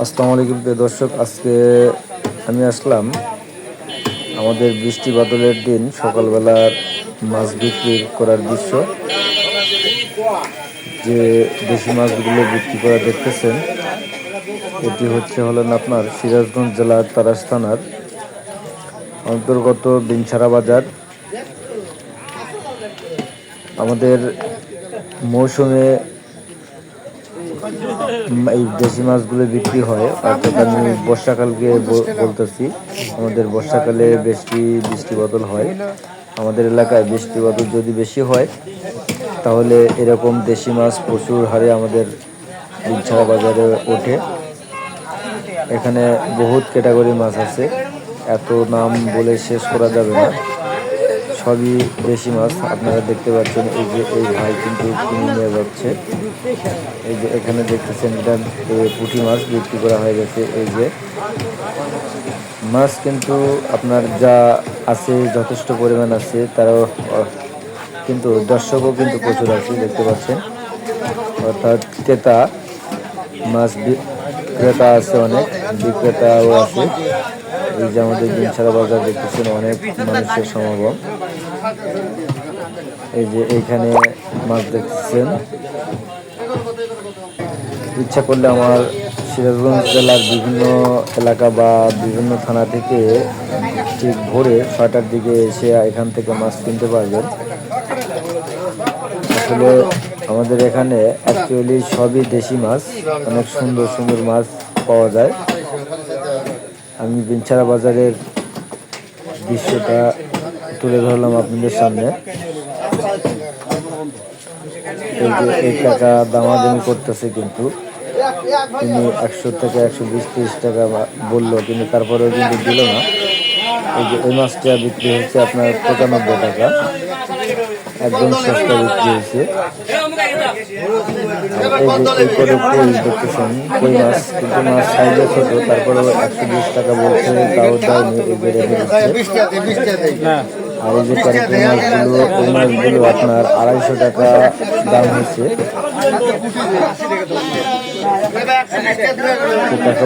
আসসালামু আলাইকুম প্রিয় দর্শক, আজকে আমি আসলাম আমাদের বৃষ্টি বাদলের দিন, সকালবেলার মাছ বিক্রি করার দৃশ্য। যে দেশি মাছগুলো বিক্রি করা দেখতেছেন, এটি হচ্ছে হলেন আপনার সিরাজগঞ্জ জেলার তারাস থানার অন্তর্গত বিনছারা বাজার। আমাদের মৌসুমে এই দেশি মাছগুলো বিক্রি হয়। অর্থাৎ আমি বর্ষাকালকে বলতেছি। আমাদের বর্ষাকালে বেশি বৃষ্টি বদল হয়। আমাদের এলাকায় বৃষ্টি বদল যদি বেশি হয়, তাহলে এরকম দেশি মাছ প্রচুর হারে আমাদের বিছাড়া বাজারে ওঠে। এখানে বহুত ক্যাটাগরি মাছ আছে। এত নাম বলে শেষ করা যাবে না। সবই দেশি মাছ, আপনারা দেখতে পাচ্ছেন এই যে এই ভাই কিন্তু কিনে নিয়ে যাচ্ছে। এই যে এখানে দেখতেছেন এটা পুঁটি মাছ বিক্রি করা হয়ে গেছে। এই যে মাছ কিন্তু আপনার যা আছে, যথেষ্ট পরিমাণ আছে, তারাও কিন্তু দর্শকও কিন্তু প্রচুর আছে, দেখতে পাচ্ছেন। অর্থাৎ ক্রেতা, মাছ বি- ক্রেতা আছে অনেক, বিক্রেতাও আছে। এই যে আমাদের দিন ছাড়া বাজার দেখতেছেন, অনেক মানুষের সমাগম। এই যে এইখানে মাছ দেখতেছেন। ইচ্ছা করলে আমার সিরাজগঞ্জ জেলার বিভিন্ন এলাকা বা বিভিন্ন থানা থেকে ঠিক ভোরে ছয়টার দিকে এসে এখান থেকে মাছ কিনতে পারবেন। আসলে আমাদের এখানে অ্যাকচুয়ালি সবই দেশি মাছ, অনেক সুন্দর সুন্দর মাছ পাওয়া যায়। আমি বিনছাড়া বাজারের দৃশ্যটা তুলে ধরলাম আপনাদের সামনে। এই টাকা দামাদামি করতেছে কিন্তু। তিনি একশো থেকে একশো বিশ তিরিশ টাকা বলল, কিন্তু তারপরেও কিন্তু দিল না। এই যে এই মাছটা বিক্রি হচ্ছে আপনার পঁচানব্বই টাকা। একদম সস্তা বিক্রি হয়েছে কই মাছ? একশো বিশ টাকা বলছে তাও দিচ্ছে। আর এই যে মাছগুলো ওই মাছগুলো আপনার আড়াইশো টাকা দাম হচ্ছে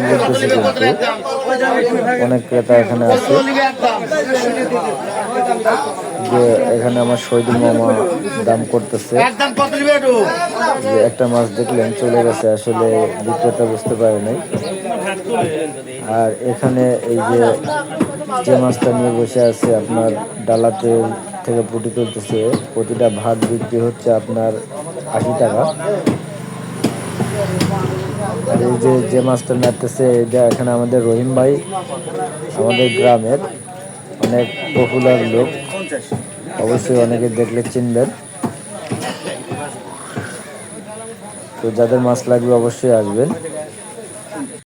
বলতেছে অনেক ক্রেতা এখানে আছে। যে এখানে আমার শহীদুল মামা দাম করতেছে। যে একটা মাছ দেখলেন, চলে গেছে, আসলে বিক্রেতা বুঝতে পারে নাই। আর এখানে এই যে যে মাছটা নিয়ে বসে আছে আপনার ডালাতে থেকে পুটি তুলতেছে, প্রতিটা ভাত বিক্রি হচ্ছে আপনার আশি টাকা। আর এই যে যে মাছটা মারতেছে এটা এখানে আমাদের রহিম ভাই, আমাদের গ্রামের অনেক পপুলার লোক। অবশ্যই অনেকে দেখলে চিনবেন। তো যাদের মাছ লাগবে অবশ্যই আসবেন।